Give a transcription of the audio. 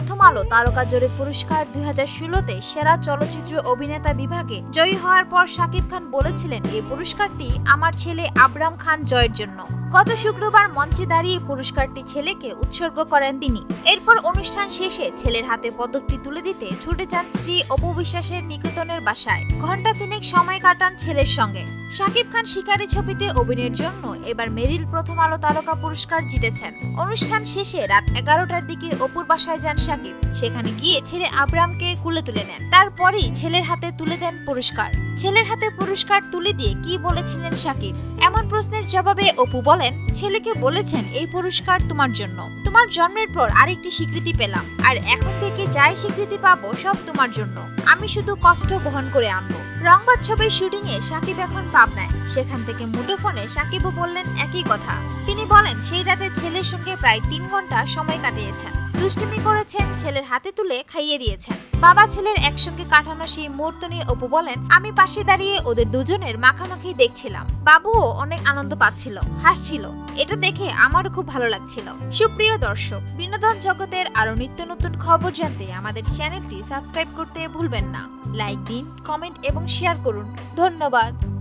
প্রথম আলো তারকা জোরে পুরস্কার দুই হাজার ষোলোতে সেরা চলচ্চিত্র অভিনেতা বিভাগে জয়ী হওয়ার পর শাকিব খান বলেছিলেন, এই পুরস্কারটি আমার ছেলে আবরাম খান জয়ের জন্য। গত শুক্রবার মঞ্চে দাঁড়িয়ে পুরস্কারটি ছেলেকে উৎসর্গ করেন তিনি। এরপর অনুষ্ঠান শেষে ছেলের হাতে পদকটি তুলে দিতে ছুটে যান স্ত্রী অপু বিশ্বাসের নিকেতনের বাসায়। ঘণ্টা তিনেক সময় কাটান ছেলের সঙ্গে। শাকিব খান শিকারি ছবিতে অভিনয়ের জন্য এবার মেরিল প্রথম আলো তারকা পুরস্কার জিতেছেন। অনুষ্ঠান শেষে রাত এগারোটার দিকে অপুর বাসায় যান শাকিব। সেখানে গিয়ে ছেলে আব্রামকে কুলে তুলে নেন। তারপরেই ছেলের হাতে তুলে দেন পুরস্কার। ছেলের হাতে পুরস্কার তুলে দিয়ে কি বলেছিলেন শাকিব? এমন প্রশ্নের জবাবে অপু বলেন, ছেলেকে বলেছেন এই পুরস্কার তোমার জন্য। তোমার জন্মের পর আরেকটি স্বীকৃতি পেলাম। আর এখন থেকে যাই স্বীকৃতি পাবো সব তোমার জন্য। আমি শুধু কষ্ট বহন করে আনব। রংবাদ ছবির শুটিং এ সাকিব এখন পাবনায়। সেখান থেকে মুঠোফোনে সাকিবও বললেন একই কথা। তিনি বলেন, সেই রাতে ছেলের সঙ্গে প্রায় তিন ঘণ্টা সময় কাটিয়েছেন। দুষ্টুমি করেছেন, ছেলের হাতে তুলে খাইয়ে দিয়েছেন। বাবা ছেলের একসঙ্গে কাটানো সেই মুহূর্ত নিয়ে অপু বলেন, আমি পাশে দাঁড়িয়ে ওদের দুজনের মাখামাখি দেখছিলাম। বাবুও অনেক আনন্দ পাচ্ছিল, হাসছিল। এটা দেখে আমারও খুব ভালো লাগছিল। সুপ্রিয় দর্শক, বিনোদন জগতের আরও নিত্য নতুন খবর জানতে আমাদের চ্যানেলটি সাবস্ক্রাইব করতে ভুলবেন না। লাইক দিন, কমেন্ট এবং শেয়ার করুন। ধন্যবাদ।